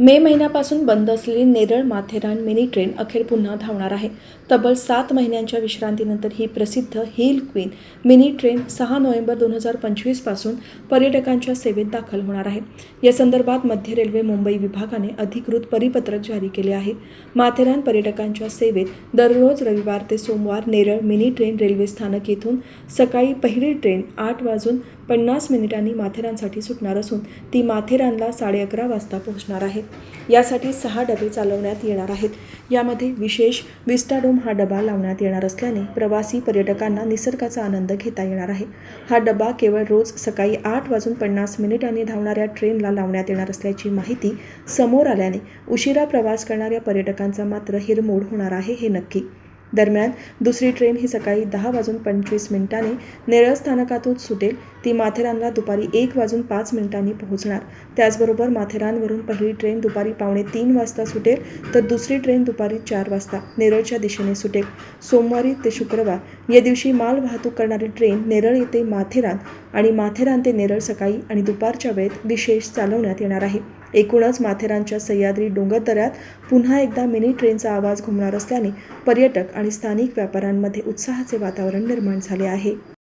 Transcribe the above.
मे महिन्यापासून बंद असलेली नेरळ माथेरान मिनी ट्रेन अखेर पुन्हा धावणार आहे. तब्बल सात महिन्यांच्या विश्रांतीनंतर ही प्रसिद्ध हिल क्वीन मिनी ट्रेन सहा नोव्हेंबर दोन हजार पंचवीसपासून पर्यटकांच्या सेवेत दाखल होणार आहे. या संदर्भात मध्य रेल्वे मुंबई विभागाने अधिकृत परिपत्रक जारी केले आहे. माथेरान पर्यटकांच्या सेवेत दररोज रविवार ते सोमवार नेरळ मिनी ट्रेन रेल्वे स्थानक येथून सकाळी पहिली ट्रेन आठ वाजून पन्नास मिनिटांनी माथेरानसाठी सुटणार असून ती माथेरानला साडे अकरा वाजता पोहोचणार आहे. यासाठी सहा डबे चालवण्यात येणार आहेत. यामध्ये विशेष विस्टाडोम हा डबा लावण्यात येणार असल्याने प्रवासी पर्यटकांना निसर्गाचा आनंद घेता येणार आहे. हा डबा केवळ रोज सकाळी आठ वाजून पन्नास मिनिटांनी धावणाऱ्या ट्रेनला लावण्यात येणार असल्याची माहिती समोर आल्याने उशिरा प्रवास करणाऱ्या पर्यटकांचा मात्र हिरमोड होणार आहे हे नक्की. दरम्यान दुसरी ट्रेन ही सकाळी दहा वाजून पंचवीस मिनिटांनी नेरळ स्थानकातून सुटेल. ती माथेरानला दुपारी एक वाजून पाच मिनिटांनी पोहोचणार. त्याचबरोबर माथेरानवरून पहिली ट्रेन दुपारी पावणे तीन वाजता सुटेल तर दुसरी ट्रेन दुपारी चार वाजता नेरळच्या दिशेने सुटेल. सोमवारी ते शुक्रवार या दिवशी माल वाहतूक करणारी ट्रेन नेरळ येथे माथेरान आणि माथेरान ते नेरळ सकाळी आणि दुपारच्या वेळेत विशेष चालवण्यात येणार आहे. एकूणच माथेरानच्या सह्याद्री डोंगरदऱ्यात पुन्हा एकदा मिनी ट्रेनचा आवाज घुमणार असल्याने पर्यटक आणि स्थानिक व्यापाऱ्यांमध्ये उत्साहाचे वातावरण निर्माण झाले आहे.